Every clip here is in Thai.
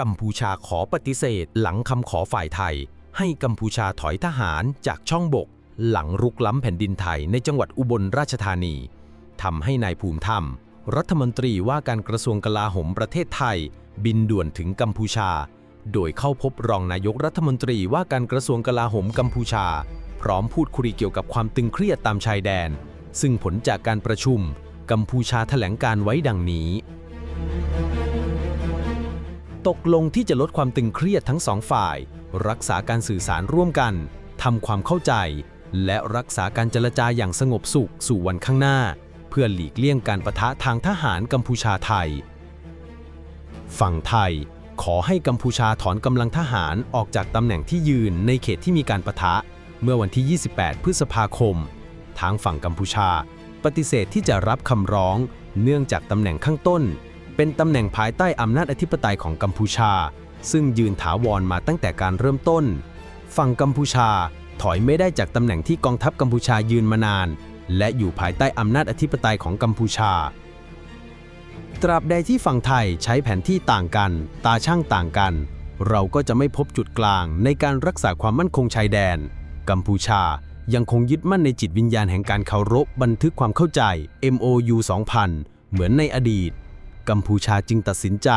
กัมพูชาขอปฏิเสธ หลังคำขอฝ่ายไทย ให้กัมพูชาถอยทหารจากช่องบก หลังรุกล้ำแผ่นดินไทยในจังหวัดอุบลราชธานีทำให้นายภูมิธรรม รัฐมนตรีว่าการกระทรวงกลาโหมประเทศไทย บินด่วนถึงกัมพูชา โดยเข้าพบรองนายกรัฐมนตรีว่าการกระทรวงกลาโหมกัมพูชา พร้อมพูดคุยเกี่ยวกับความตึงเครียดตามชายแดน ซึ่งผลจากการประชุม กัมพูชาแถลงการไว้ดังนี้ ตกลงที่จะลดความตึงเครียดทั้งสองฝ่าย รักษาการสื่อสารร่วมกันทำความเข้าใจ และรักษาการเจรจาอย่างสงบสุขสู่วันข้างหน้า เพื่อหลีกเลี่ยงการประทะทางทหารกัมพูชาไทย ฝั่งไทย ขอให้กัมพูชาถอนกำลังทหารออกจากตำแหน่งที่ยืนในเขตที่มีการประทะ เมื่อวันที่ 28 พฤษภาคม ทางฝั่งกัมพูชา ปฏิเสธที่จะรับคำร้อง เนื่องจากตำแหน่งข้างต้น เป็นตำแหน่งภายใต้อำนาจอธิปไตยของกัมพูชา ซึ่งยืนถาวรมาตั้งแต่การเริ่มต้น ฝั่งกัมพูชาถอยไม่ได้จากตำแหน่งที่กองทัพกัมพูชายืนมานาน และอยู่ภายใต้อำนาจอธิปไตยของกัมพูชา ตราบใดที่ฝั่งไทยใช้แผนที่ต่างกัน ตาช่างต่างกัน เราก็จะไม่พบจุดกลางในการรักษาความมั่นคงชายแดน กัมพูชายังคงยึดมั่นในจิตวิญญาณแห่งการเคารพบันทึกความเข้าใจ MOU 2000 เหมือนในอดีต กัมพูชาจึงตัดสินใจ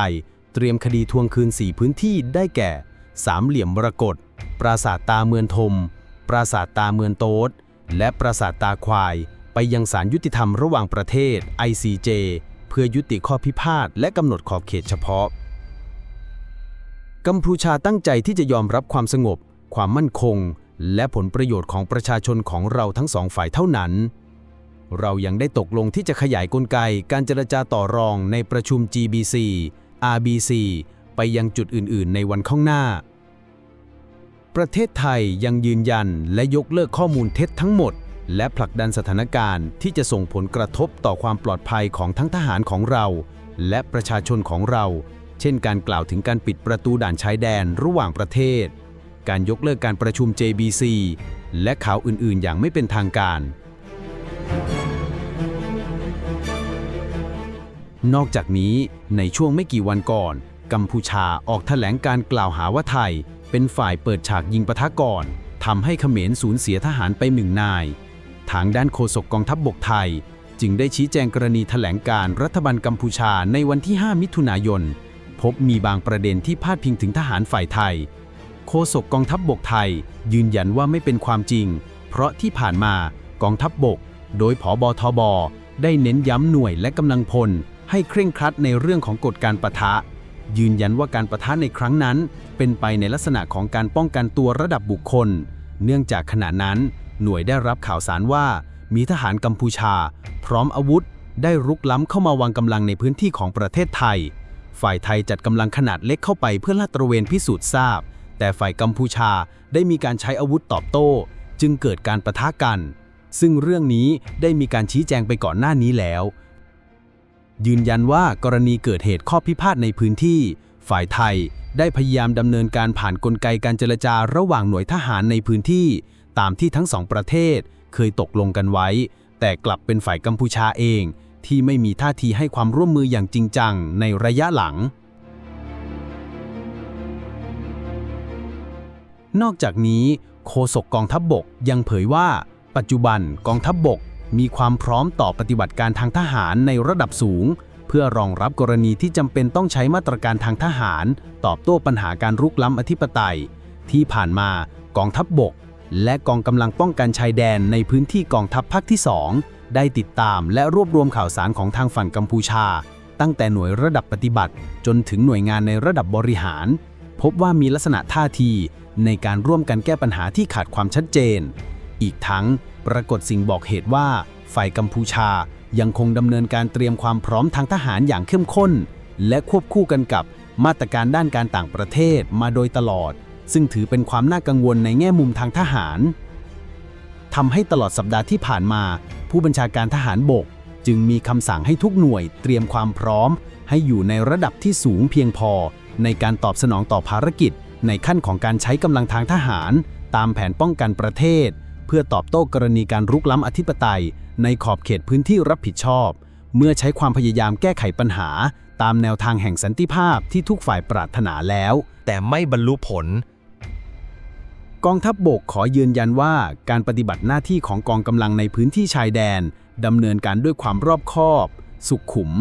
เตรียมคดีทวงคืน 4 พื้นที่ได้แก่ สามเหลี่ยมมรกตปราสาทตาเมือนทม ปราสาทตาเมือนโต๊ด และปราสาทตาควาย ไปยังศาลยุติธรรมระหว่างประเทศ ICJ เพื่อยุติข้อพิพาทและกำหนดขอบเขตเฉพาะ กัมพูชาตั้งใจที่จะยอมรับความสงบ ความมั่นคง และผลประโยชน์ของประชาชนของเราทั้งสองฝ่ายเท่านั้น เรายังได้ตกลงที่จะขยายกลไกการเจรจาต่อรองในประชุม GBC RBC ไปยังจุดอื่น ๆ ในวันข้างหน้า ประเทศไทยยังยืนยันและยกเลิกข้อมูลเท็จทั้งหมด และผลักดันสถานการณ์ที่จะส่งผลกระทบต่อความปลอดภัยของทั้งทหารของเรา และประชาชนของเรา เช่นการกล่าวถึงการปิดประตูด่านชายแดนระหว่างประเทศ การยกเลิกการประชุม JBC และข่าวอื่น ๆ อย่างไม่เป็นทางการ นอกจากนี้ในช่วงไม่กี่วันก่อน กัมพูชาออกแถลงการกล่าวหาว่าไทย เป็นฝ่ายเปิดฉากยิงปะทะก่อนทำให้เขมรสูญเสียทหารไปหนึ่งนาย ทางด้านโฆษกกองทัพบบกไทย จึงได้ชี้แจงกรณีแถลงการรัฐบาลกัมพูชาในวันที่ 5 มิถุนายน พบมีบางประเด็นที่พาดพิงถึงทหารฝ่ายไทย โฆษกกองทัพบบกไทย ยืนยันว่าไม่เป็นความจริง เพราะที่ผ่านมากองทัพบบก โดยผอบทบได้เน้นย้ำหน่วยและกำลังพล ให้เคร่งครัดในเรื่องของกฎการประทะ ยืนยันว่าการประทะในครั้งนั้น เป็นไปในลักษณะของการป้องกันตัวระดับบุคคล เนื่องจากขณะนั้น หน่วยได้รับข่าวสารว่า มีทหารกัมพูชา พร้อมอาวุธ ได้รุกล้ำเข้ามาวางกำลังในพื้นที่ของประเทศไทย ฝ่ายไทยจัดกำลังขนาดเล็กเข้าไปเพื่อลาดตระเวนพิสูจน์ทราบ แต่ฝ่ายกัมพูชาได้มีการใช้อาวุธตอบโต้ จึงเกิดการประทะกัน ซึ่งเรื่องนี้ได้มีการชี้แจงไปก่อนหน้านี้แล้ว ยืนยันว่ากรณีเกิดเหตุข้อพิพาทในพื้นที่ ฝ่ายไทยได้พยายามดำเนินการผ่านนกลไกการเจรจาระหว่างหน่วยทหารในพื้นที่ ตามที่ทั้งสองประเทศเคยตกลงกันไว้ แต่กลับเป็นฝ่ายกัมพูชาเอง ที่ไม่มีท่าทีให้ความร่วมมืออย่างจริงจังในระยะหลัง นอกจากนี้โฆษกกองทัพบบกยังเผยว่า ปัจจุบันกองทัพบบก มีความพร้อมต่อปฏิบัติการทางทหารในระดับสูง เพื่อรองรับกรณีที่จำเป็นต้องใช้มาตรการทางทหาร ตอบโต้ปัญหาการรุกล้ำอธิปไตย ที่ผ่านมากองทัพบบก และกองกำลังป้องกันชายแดนในพื้นที่กองทัพภาคที่ 2 ได้ติดตามและรวบรวมข่าวสารของทางฝั่งกัมพูชา ตั้งแต่หน่วยระดับปฏิบัติ จนถึงหน่วยงานในระดับบริหาร พบว่ามีลักษณะท่าทีในการร่วมกันแก้ปัญหาที่ขาดความชัดเจน อีกทั้งปรากฏสิ่งบอกเหตุว่า ฝ่ายกัมพูชายังคงดำเนินการเตรียมความพร้อมทางทหารอย่างเข้มข้น และควบคู่กันกับมาตรการด้านการต่างประเทศมาโดยตลอด ซึ่งถือเป็นความน่ากังวลในแง่มุมทางทหารทำให้ตลอดสัปดาห์ที่ผ่านมา ผู้บัญชาการทหารบก จึงมีคำสั่งให้ทุกหน่วยเตรียมความพร้อม ให้อยู่ในระดับที่สูงเพียงพอ ในการตอบสนองต่อภารกิจ ในขั้นของการใช้กำลังทางทหาร ตามแผนป้องกันประเทศ เพื่อตอบโต้กรณีการรุกล้ำอธิปไตย ในขอบเขตพื้นที่รับผิดชอบ เมื่อใช้ความพยายามแก้ไขปัญหา ตามแนวทางแห่งสันติภาพที่ทุกฝ่ายปรารถนาแล้ว แต่ไม่บรรลุผล กองทัพบบกขอยืนยันว่าการปฏิบัติหน้าที่ของกองกำลังในพื้นที่ชายแดนดำเนินการด้วยความรอบคอบ สุขุม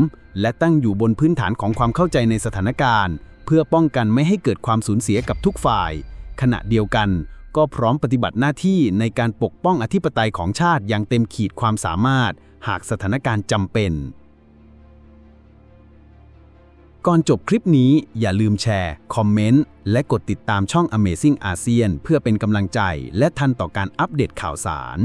และตั้งอยู่บนพื้นฐานของความเข้าใจในสถานการณ์ เพื่อป้องกันไม่ให้เกิดความสูญเสียกับทุกฝ่าย ขณะเดียวกัน ก็พร้อมปฏิบัติหน้าที่ในการปกป้องอธิปไตยของชาติอย่างเต็มขีดความสามารถ หากสถานการณ์จำเป็น ก่อนจบคลิปนี้อย่าลืมแชร์ คอมเมนต์ และกดติดตามช่อง Amazing ASEAN เพื่อเป็นกำลังใจและทันต่อการอัปเดตข่าวสาร